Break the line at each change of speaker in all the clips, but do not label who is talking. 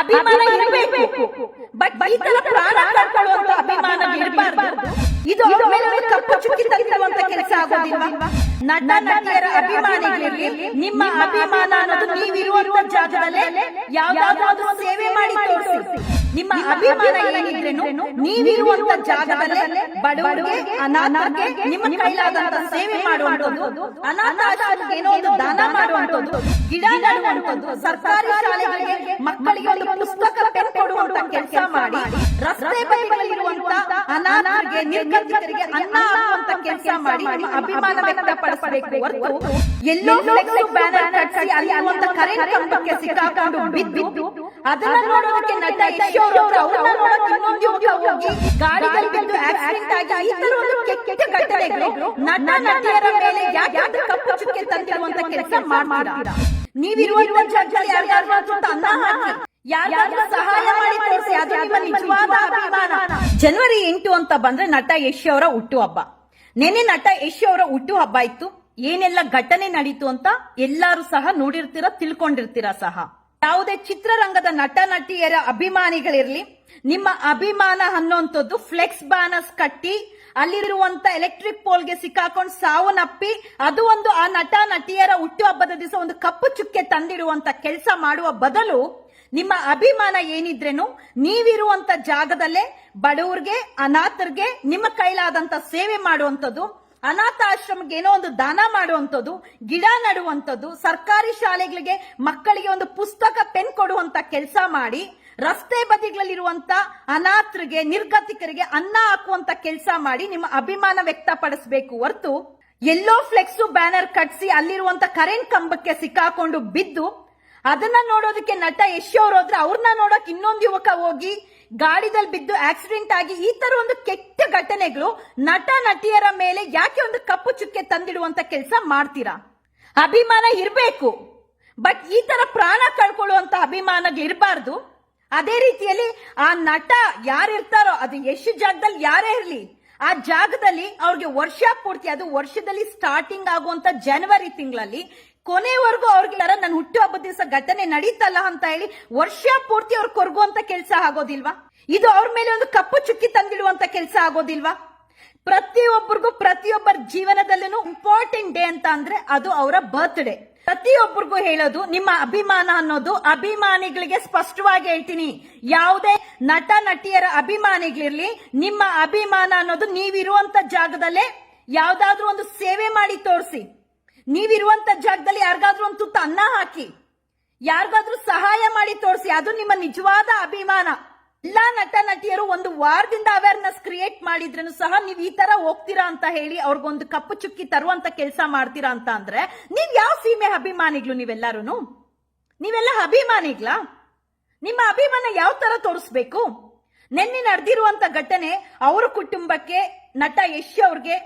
ಅಭಿಮಾನ ಇರಬೇಕು. ಬಟ್ ಈ ತರ ಪ್ರಾಣ ಕಳ್ಕೊಳ್ಳುವಂತ ಅಭಿಮಾನ ಇರಬಾರ್ದು. ಇದು ಅವ್ರ ಮೇಲೆ ಆಗೋದಿಲ್ವಾ ನಟ ನಟಿಯರ ಅಭಿಮಾನಿಗಳಿಗೆ ನಿಮ್ಮ ಅಭಿಮಾನ ಅನ್ನೋದು ನೀವಿರುವಂತ ಜಾಗದಲ್ಲೇ ಯಾವ್ದಾದ್ರು ಸೇವೆ ಮಾಡಿ ತೋರಿಸಿ. ನಿಮ್ಮ ಅಭಿಮಾನ ಏನಿದ್ರೇನು ನೀವಿರುವಂತ ಜಾಗದಲ್ಲೇ ಬಡವರಿಗೆ ಅನಾಥರಿಗೆ ನಿಮ್ಮ ಕೈಲಾದಂತ ಸೇವೆ ಮಾಡುವಂತದ್ದು ಅನಾಥಾಶ್ರಮಕ್ಕೆ ಏನೋ ಒಂದು ದಾನ ಮಾಡುವಂತದ್ದು ಗಿಡ ನೆಡುವಂತದ್ದು ಸರ್ಕಾರಿ ಶಾಲೆಗಳಿಗೆ ಮಕ್ಕಳಿಗೆ ಒಂದು ಪುಸ್ತಕ ಕೊಡುವಂತ ಕೆಲಸ ಮಾಡಿ ರಸ್ತೆ ಬದಿಗಳಲ್ಲಿರುವಂತ ಅನಾಥರಿಗೆ ನಿರ್ಗತಿಕರಿಗೆ ಅನ್ನ ಹಾಕುವಂತ ಕೆಲಸ ಮಾಡಿ ನಿಮ್ಮ ಅಭಿಮಾನ ವ್ಯಕ್ತಪಡಿಸಬೇಕು ಹೊರತು ಎಲ್ಲೋ ಬ್ಯಾನರ್ ಕಟ್ಟಿಸಿ ಅಲ್ಲಿ ಒಂದು ಕರೆಂಟ್ ಕಂಬಕ್ಕೆ ಸಿಕ್ಕಾಕೊಂಡು ಬಿದ್ದು ಅದನ್ನ ನೋಡೋದಕ್ಕೆ ನಟ ಯಶ್ ಅವರು ಅವ್ರನ್ನ ನೋಡೋಕೆ ಇನ್ನೊಂದು ಯುವಕ ಹೋಗಿ ಗಾಡಿಗಳು ಬಿದ್ದು ಆಕ್ಸಿಡೆಂಟ್ ಆಗಿ ಈ ತರ ಒಂದು ಕೆಟ್ಟ ಘಟನೆಗಳು ನಟ ನಟಿಯರ ಮೇಲೆ ಯಾಕೆ ಕಪ್ಪು ಚುಕ್ಕೆ ತಂದಿರುವಂತ ಕೆಲಸ ಮಾಡ್ತೀರಾ? ನೀವಿರುವಂತ ಜಾಗದಲ್ಲಿ ಯಾರಿಗಾದ್ರೂ ಅನ್ನ ಹಾಕಿ ಯಾರಿಗಾದ್ರೂ ಸಹಾಯ ಮಾಡಿ ತೋರಿಸಿ ಅದು ನಿಮ್ಮ ನಿಜವಾದ ಅಭಿಮಾನ. ಜನವರಿ ಎಂಟು ಅಂತ ಬಂದ್ರೆ ನಟ ಯಶಿ ಅವರ ಹುಟ್ಟುಹಬ್ಬ ನೆನೆ ನಟ ಯಶಿ ಅವರ ಹುಟ್ಟುಹಬ್ಬ ಇತ್ತು. ಏನೆಲ್ಲ ಘಟನೆ ನಡೀತು ಅಂತ ಎಲ್ಲಾರು ಸಹ ನೋಡಿರ್ತೀರ, ತಿಳ್ಕೊಂಡಿರ್ತೀರ ಸಹ. ಯಾವುದೇ ಚಿತ್ರರಂಗದ ನಟ, ನಟಿಯರ ಅಭಿಮಾನಿಗಳಿರ್ಲಿ, ನಿಮ್ಮ ಅಭಿಮಾನ ಅನ್ನೋಂಥದ್ದು ಫ್ಲೆಕ್ಸ್ ಬ್ಯಾನರ್ಸ್ ಕಟ್ಟಿ, ಅಲ್ಲಿರುವಂತ ಎಲೆಕ್ಟ್ರಿಕ್ ಪೋಲ್ಗೆ ಸಿಕ್ಕಾಕೊಂಡು ಸಾವನ್ನಪ್ಪಿ, ಅದು ಒಂದು ಆ ನಟ, ನಟಿಯರ ಹುಟ್ಟುಹಬ್ಬದ ದಿವಸ ಒಂದು ಕಪ್ಪು ಚುಕ್ಕೆ ತಂದಿಡುವಂತ ಕೆಲಸ ಮಾಡುವ ಬದಲು ನಿಮ್ಮ ಅಭಿಮಾನ ಏನಿದ್ರೇನು ನೀವಿರುವಂತ ಜಾಗದಲ್ಲೇ ಬಡವರಿಗೆ, ಅನಾಥರಿಗೆ, ನಿಮ್ಮ ಕೈಲಾದಂತ ಸೇವೆ ಮಾಡುವಂಥದ್ದು, ಅನಾಥಾಶ್ರಮಕ್ಕೆ ಏನೋ ಒಂದು ದಾನ ಮಾಡುವಂಥದ್ದು, ಗಿಡ ನಡುವಂಥದ್ದು, ಸರ್ಕಾರಿ ಶಾಲೆಗಳಿಗೆ ಮಕ್ಕಳಿಗೆ ಒಂದು ಪುಸ್ತಕ, ಪೆನ್ ಕೊಡುವಂತ ಕೆಲಸ ಮಾಡಿ, ರಸ್ತೆ ಬದಿಗಳಲ್ಲಿರುವಂತ ಅನಾಥರಿಗೆ, ನಿರ್ಗತಿಕರಿಗೆ ಅನ್ನ ಹಾಕುವಂತ ಕೆಲಸ ಮಾಡಿ ನಿಮ್ಮ ಅಭಿಮಾನ ವ್ಯಕ್ತಪಡಿಸಬೇಕು ಹೊರತು, ಎಲ್ಲೋ ಫ್ಲೆಕ್ಸು ಬ್ಯಾನರ್ ಕಟ್ಸಿ ಅಲ್ಲಿರುವಂತ ಕರೆಂಟ್ ಕಂಬಕ್ಕೆ ಸಿಕ್ಕಾಕೊಂಡು ಬಿದ್ದು ಅದನ್ನ ನೋಡೋದಕ್ಕೆ ನಟ ಯಶ್ ಅವ್ರು ಹೋದ್ರೆ ಅವ್ರನ್ನ ನೋಡೋಕೆ ಇನ್ನೊಂದು ಯುವಕ ಹೋಗಿ ಗಾಡಿದಲ್ಲಿ ಬಿದ್ದು ಆಕ್ಸಿಡೆಂಟ್ ಆಗಿ ಈ ತರ ಒಂದು ಕೆಟ್ಟ ಘಟನೆಗಳು ನಟ, ನಟಿಯರ ಮೇಲೆ ಯಾಕೆ ಒಂದು ಕಪ್ಪು ಚುಕ್ಕೆ ತಂದಿಡುವಂತ ಕೆಲಸ ಮಾಡ್ತೀರಾ? ಅಭಿಮಾನ ಇರಬೇಕು. ಬಟ್ ಈ ತರ ಪ್ರಾಣ ಕಳ್ಕೊಳ್ಳುವಂತ ಅಭಿಮಾನ ಇರಬಾರ್ದು. ಅದೇ ರೀತಿಯಲ್ಲಿ ಆ ನಟ ಯಾರಿರ್ತಾರೋ, ಅದು ಎಷ್ಟು ಜಾಗದಲ್ಲಿ ಯಾರೇ ಇರಲಿ, ಆ ಜಾಗದಲ್ಲಿ ಅವ್ರಿಗೆ ವರ್ಷ ಪೂರ್ತಿ, ಅದು ವರ್ಷದಲ್ಲಿ ಸ್ಟಾರ್ಟಿಂಗ್ ಆಗುವಂತ ಜನವರಿ ತಿಂಗಳಲ್ಲಿ ಕೊನೆವರೆಗೂ ಅವ್ರಿಗೆ ನನ್ನ ಹುಟ್ಟುಹಬ್ಬದ ದಿವಸ ಘಟನೆ ನಡೀತಲ್ಲ ಅಂತ ಹೇಳಿ ವರ್ಷ ಪೂರ್ತಿ ಅವ್ರು ಕೊರಗುವಂತ ಕೆಲಸ ಆಗೋದಿಲ್ವಾ? ಇದು ಅವ್ರ ಮೇಲೆ ಒಂದು ಕಪ್ಪು ಚುಕ್ಕಿ ತಂದಿಡುವಂತ ಕೆಲಸ ಆಗೋದಿಲ್ವಾ? ಪ್ರತಿಯೊಬ್ಬರಿಗೂ ಪ್ರತಿಯೊಬ್ಬರ ಜೀವನದಲ್ಲೂ ಇಂಪಾರ್ಟೆಂಟ್ ಡೇ ಅಂತ ಅಂದ್ರೆ ಅದು ಅವರ ಬರ್ತ್ಡೇ ಪ್ರತಿಯೊಬ್ಬರಿಗೂ ಹೇಳೋದು, ನಿಮ್ಮ ಅಭಿಮಾನ ಅನ್ನೋದು ಅಭಿಮಾನಿಗಳಿಗೆ ಸ್ಪಷ್ಟವಾಗಿ ಹೇಳ್ತೀನಿ. ಯಾವುದೇ ನಟ, ನಟಿಯರ ಅಭಿಮಾನಿಗಳಿರ್ಲಿ, ನಿಮ್ಮ ಅಭಿಮಾನ ಅನ್ನೋದು ನೀವಿರುವಂತ ಜಾಗದಲ್ಲೇ ಯಾವ್ದಾದ್ರೂ ಒಂದು ಸೇವೆ ಮಾಡಿ ತೋರಿಸಿ. ನೀವಿರುವಂತ ಜಾಗದಲ್ಲಿ ಯಾರಿಗಾದ್ರೂ ಒಂದು ತುತ್ತ ಅನ್ನ ಹಾಕಿ, ಯಾರಿಗಾದ್ರೂ ಸಹಾಯ ಮಾಡಿ ತೋರಿಸಿ, ಅದು ನಿಮ್ಮ ನಿಜವಾದ ಅಭಿಮಾನ. ಎಲ್ಲಾ ನಟ, ನಟಿಯರು ಒಂದು ವಾರದಿಂದ ಅವೇರ್ನೆಸ್ ಕ್ರಿಯೇಟ್ ಮಾಡಿದ್ರೂ ಸಹ ನೀವ್ ಈ ತರ ಹೋಗ್ತೀರಾ ಅಂತ ಹೇಳಿ ಅವ್ರಿಗೊಂದು ಕಪ್ಪು ಚುಕ್ಕಿ ತರುವಂತ ಕೆಲಸ ಮಾಡ್ತೀರಾ ಅಂತ ಅಂದ್ರೆ, ನೀವ್ ಯಾವ ಸೀಮೆ ಅಭಿಮಾನಿಗಳು ನೀವೆಲ್ಲಾರು ನೀವೆಲ್ಲ ಅಭಿಮಾನಿಗಳ? ನಿಮ್ಮ ಅಭಿಮಾನ ಯಾವ ತರ ತೋರಿಸ್ಬೇಕು? ನಿನ್ನೆ ನಡೆದಿರುವಂತ ಘಟನೆ, ಅವರ ಕುಟುಂಬಕ್ಕೆ ನಟ ಯಶ್ ಅವ್ರಿಗೆ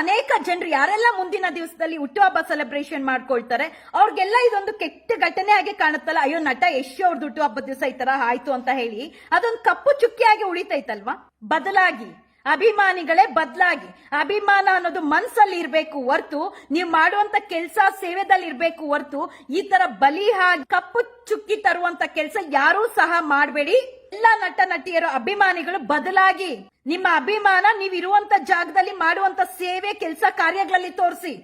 ಅನೇಕ ಜನರು ಯಾರೆಲ್ಲ ಮುಂದಿನ ದಿವಸದಲ್ಲಿ ಹುಟ್ಟುಹಬ್ಬ ಸೆಲೆಬ್ರೇಷನ್ ಮಾಡ್ಕೊಳ್ತಾರೆ, ಅವ್ರಿಗೆಲ್ಲ ಇದೊಂದು ಕೆಟ್ಟ ಘಟನೆ ಆಗಿ ಕಾಣುತ್ತಲ್ಲ. ಅಯ್ಯೋ, ನಟ ಎಷ್ಟು ಅವ್ರದ್ದು ಹುಟ್ಟುಹಬ್ಬದ ದಿವಸ ಈ ತರ ಆಯ್ತು ಅಂತ ಹೇಳಿ, ಅದೊಂದು ಕಪ್ಪು ಚುಕ್ಕಿಯಾಗಿ ಉಳಿತೈತಲ್ವಾ? ಬದಲಾಗಿ, ಅಭಿಮಾನಿಗಳೇ ಬದಲಾಗಿ, ಅಭಿಮಾನ ಅನ್ನೋದು ಮನ್ಸಲ್ಲಿ ಇರ್ಬೇಕು ಹೊರ್ತು, ನೀವು ಮಾಡುವಂತ ಕೆಲಸ ಸೇವೆದಲ್ಲಿ ಇರ್ಬೇಕು ಹೊರ್ತು, ಈ ತರ ಬಲಿ ಹಾಗೆ ಕಪ್ಪು ಚುಕ್ಕಿ ತರುವಂತ ಕೆಲಸ ಯಾರೂ ಸಹ ಮಾಡಬೇಡಿ. ಎಲ್ಲ ನಟ ನಟಿಯರು ಅಭಿಮಾನಿಗಳು ಬದಲಾಗಿ. ನಿಮ್ಮ ಅಭಿಮಾನ ನೀವು ಇರುವಂತ ಜಾಗದಲ್ಲಿ ಮಾಡುವಂತ ಸೇವೆ, ಕೆಲಸ ಕಾರ್ಯಗಳಲ್ಲಿ ತೋರಿಸಿ.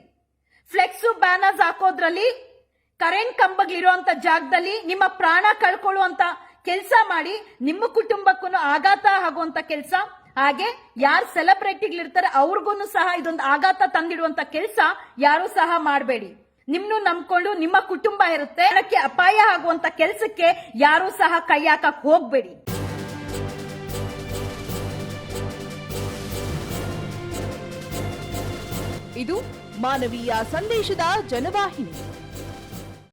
ಫ್ಲೆಕ್ಸು ಬ್ಯಾನರ್ಸ್ ಹಾಕೋದ್ರಲ್ಲಿ, ಕರೆಂಟ್ ಕಂಬಗಳಿರುವಂತ ಜಾಗದಲ್ಲಿ ನಿಮ್ಮ ಪ್ರಾಣ ಕಳ್ಕೊಳ್ಳುವಂತ ಕೆಲಸ ಮಾಡಿ, ನಿಮ್ಮ ಕುಟುಂಬಕ್ಕೂ ಆಘಾತ ಆಗುವಂತ ಕೆಲಸ. ಹಾಗೆ ಯಾರು ಸೆಲೆಬ್ರಿಟಿಗಳಿರ್ತಾರೆ ಅವ್ರಿಗೂ ಸಹ ಇದೊಂದು ಆಘಾತ ತಂದಿಡುವಂತ ಕೆಲಸ, ಯಾರು ಸಹ ಮಾಡಬೇಡಿ. ನಿಮ್ನು ನಂಬ್ಕೊಂಡು ನಿಮ್ಮ ಕುಟುಂಬ ಇರುತ್ತೆ. ಅದಕ್ಕೆ ಅಪಾಯ ಆಗುವಂತ ಕೆಲಸಕ್ಕೆ ಯಾರು ಸಹ ಕೈ ಹಾಕಕ್ ಹೋಗ್ಬೇಡಿ.
ಇದು ಮಾನವೀಯ ಸಂದೇಶದ ಜನವಾಹಿನಿ.